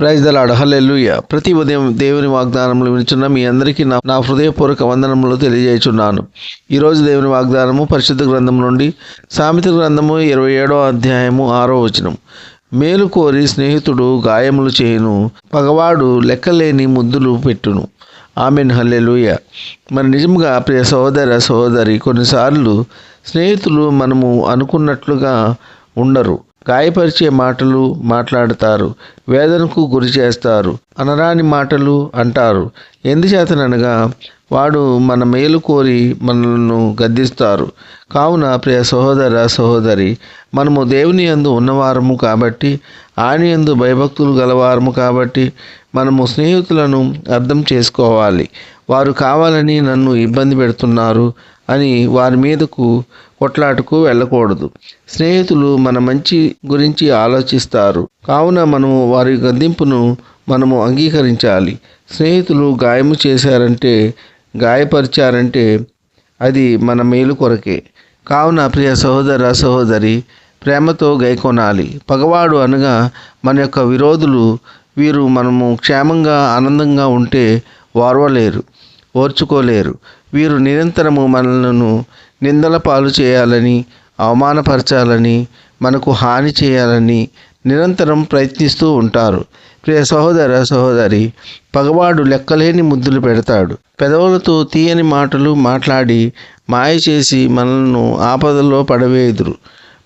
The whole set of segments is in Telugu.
ప్రైజ్ దలాడు హల్లెలూయ. ప్రతి ఉదయం దేవుని వాగ్దానములు వినిచున్న మీ అందరికీ నా నా హృదయపూర్వక వందనములు తెలియజేయుచున్నాను. ఈరోజు దేవుని వాగ్దానము పరిశుద్ధ గ్రంథం నుండి సామెత గ్రంథము ఇరవై ఏడో అధ్యాయము ఆరో వచనం. మేలు కోరి స్నేహితుడు గాయములు చేయును పగవాడు లెక్కలేని ముద్దులు పెట్టును. ఆమెన్. హల్లెలూయ. మరి నిజంగా ప్రియ సహోదర సహోదరి కొన్నిసార్లు స్నేహితులు మనము అనుకున్నట్లుగా ఉండరు. గాయపరిచే మాటలు మాట్లాడతారు వేదనకు గురి చేస్తారు అనరాని మాటలు అంటారు. ఎందుచేతననగా వాడు మన మేలు కోరి మనల్ని గద్దిస్తారు. కావున ప్రియ సహోదర సహోదరి మనము దేవుని యందు ఉన్నవారము కాబట్టి ఆయన యందు భయభక్తులు గలవారము కాబట్టి మనము స్నేహితులను అర్థం చేసుకోవాలి. వారు కావాలని నన్ను ఇబ్బంది పెడుతున్నారు అని వారి మీదకు కొట్లాటకు వెళ్ళకూడదు. స్నేహితులు మన మంచి గురించి ఆలోచిస్తారు. కావున మనము వారి గదింపును మనము అంగీకరించాలి. స్నేహితులు గాయము చేశారంటే గాయపరిచారంటే అది మన మేలు కొరకే. కావున ప్రియ సహోదర సహోదరి ప్రేమతో గైకొనాలి. పగవాడు అనగా మన యొక్క విరోధులు వీరు మనము క్షేమంగా ఆనందంగా ఉంటే వారవలేరు. ఓర్చుకోలేరు. వీరు నిరంతరము మనలను నిందల పాలు చేయాలని అవమానపరచాలని మనకు హాని చేయాలని నిరంతరం ప్రయత్నిస్తూ ఉంటారు. ప్రియ సహోదర సహోదరి పగవాడు లెక్కలేని ముద్దులు పెడతాడు. పెదవులతో తీయని మాటలు మాట్లాడి మాయ చేసి మనల్ని ఆపదలో పడవేదురు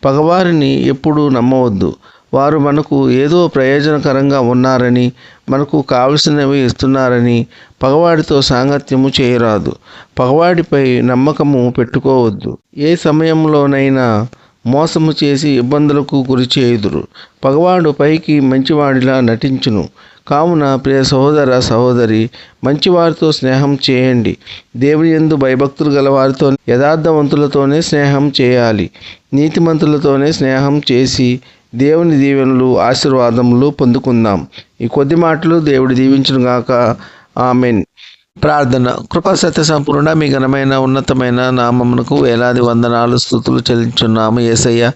పగవారిని ఎప్పుడూ నమ్మవద్దు. వారు మనకు ఏదో ప్రయోజనకరంగా ఉన్నారని మనకు కావలసినవి ఇస్తున్నారని పగవాడితో సాంగత్యము చేయరాదు. పగవాడిపై నమ్మకము పెట్టుకోవద్దు. ఏ సమయంలోనైనా మోసము చేసి ఇబ్బందులకు గురి చేయుదురు. పగవాడు పైకి మంచివాడిలా నటించును. కావున ప్రియ సహోదర సహోదరి మంచివారితో స్నేహం చేయండి. దేవుని ఎందు భయభక్తులు గల వారితో యథార్థవంతులతోనే స్నేహం చేయాలి. నీతిమంతులతోనే స్నేహం చేసి దేవుని దీవెనలు ఆశీర్వాదములు పొందుకుందాం. ఈ కొద్ది మాటలు దేవుడు దీవించును గాక. ఆమెన్. ప్రార్థన. కృపా సత్య సంపూర్ణ మీ ఘనమైన ఉన్నతమైన నామమునకు వేలాది వందనాలు స్థుతులు చెల్లించున్నాము ఏసయ్య.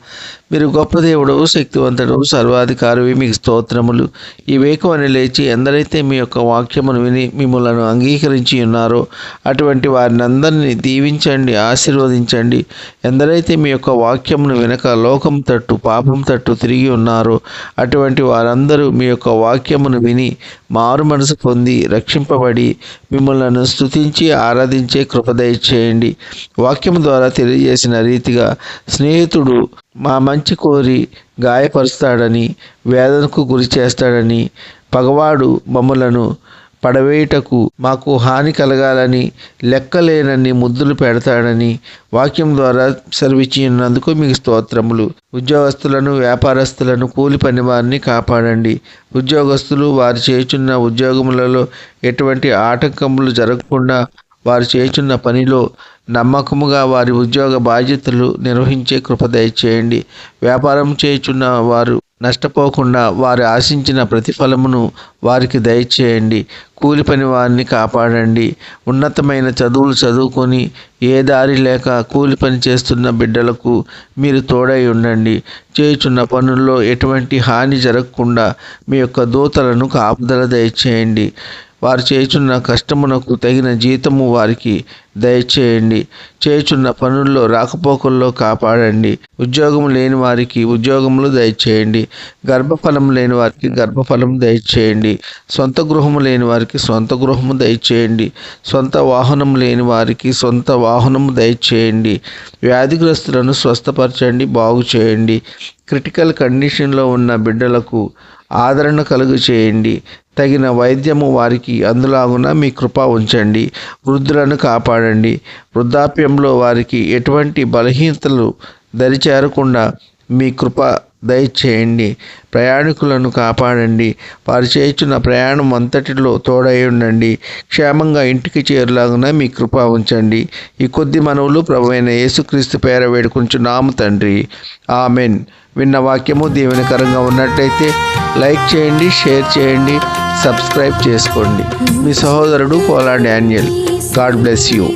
మీరు గొప్ప దేవుడు శక్తివంతుడు సర్వాధికారి మీకు స్తోత్రములు. ఈ వేకమని లేచి ఎందరైతే మీ యొక్క వాక్యమును విని మిమ్మలను అంగీకరించి ఉన్నారో అటువంటి వారిని అందరినీ దీవించండి ఆశీర్వదించండి. ఎందరైతే మీ యొక్క వాక్యమును వినక లోకం తట్టు పాపం తట్టు తిరిగి ఉన్నారో అటువంటి వారందరూ మీ యొక్క వాక్యమును విని మారు మనసు పొంది రక్షింపబడి మిమ్మల్ని స్తుతించి ఆరాధించే కృపదయ చేయండి. వాక్యం ద్వారా తెలియజేసిన రీతిగా స్నేహితుడు మా మంచి కోరి గాయపరుస్తాడని వేదనకు గురి చేస్తాడని పగవాడు మమ్మలను పడవేయుటకు మాకు హాని కలగాలని లెక్కలేనన్ని ముద్దులు పెడతాడని వాక్యం ద్వారా సెలవిచ్చి ఉన్నందుకు మీకు స్తోత్రములు. ఉద్యోగస్తులను వ్యాపారస్తులను కూలి పని వారిని కాపాడండి. ఉద్యోగస్తులు వారు చేస్తున్న ఉద్యోగములలో ఎటువంటి ఆటంకములు జరగకుండా వారు చేయుచున్న పనిలో నమ్మకముగా వారి ఉద్యోగ బాధ్యతలు నిర్వహించే కృప దయచేయండి. వ్యాపారం చేస్తున్న వారు నష్టపోకుండా వారు ఆశించిన ప్రతిఫలమును వారికి దయచేయండి. కూలి పని వారిని కాపాడండి. ఉన్నతమైన చదువులు చదువుకొని ఏ దారి లేక కూలి పని చేస్తున్న బిడ్డలకు మీరు తోడై ఉండండి. చేయుచున్న పనుల్లో ఎటువంటి హాని జరగకుండా మీ యొక్క దూతలను కాపుదల దయచేయండి. వారు చేయుచున్న కష్టమునకు తగిన జీతము వారికి దయచేయండి. చేయుచున్న పనుల్లో రాకపోకల్లో కాపాడండి. ఉద్యోగం లేని వారికి ఉద్యోగములు దయచేయండి. గర్భఫలం లేని వారికి గర్భఫలం దయచేయండి. సొంత గృహము లేని వారికి సొంత గృహము దయచేయండి. సొంత వాహనం లేని వారికి సొంత వాహనము దయచేయండి. వ్యాధిగ్రస్తులను స్వస్థపరచండి బాగు చేయండి. క్రిటికల్ కండిషన్లో ఉన్న బిడ్డలకు ఆదరణ కలుగు చేయండి తగిన వైద్యము వారికి అందులాగున మీ కృప ఉంచండి వృద్ధులను కాపాడండి. వృద్ధాప్యంలో వారికి ఎటువంటి బలహీనతలు దరిచేరకుండా మీ కృప దయచేయండి. ప్రయాణికులను కాపాడండి. వారు చేస్తున్న ప్రయాణం అంతటిలో తోడై ఉండండి. క్షేమంగా ఇంటికి చేరులాగున మీ కృప ఉంచండి. ఈ కొద్ది మనవులు ప్రభు అయిన యేసుక్రీస్తు పేర వేడుకుంటున్నాము తండ్రి. ఆమెన్. విన్న వాక్యము దీవెనకరంగా ఉన్నట్టయితే లైక్ చేయండి షేర్ చేయండి సబ్స్క్రైబ్ చేసుకోండి. మీ సహోదరుడు Kola Daniel. God bless you.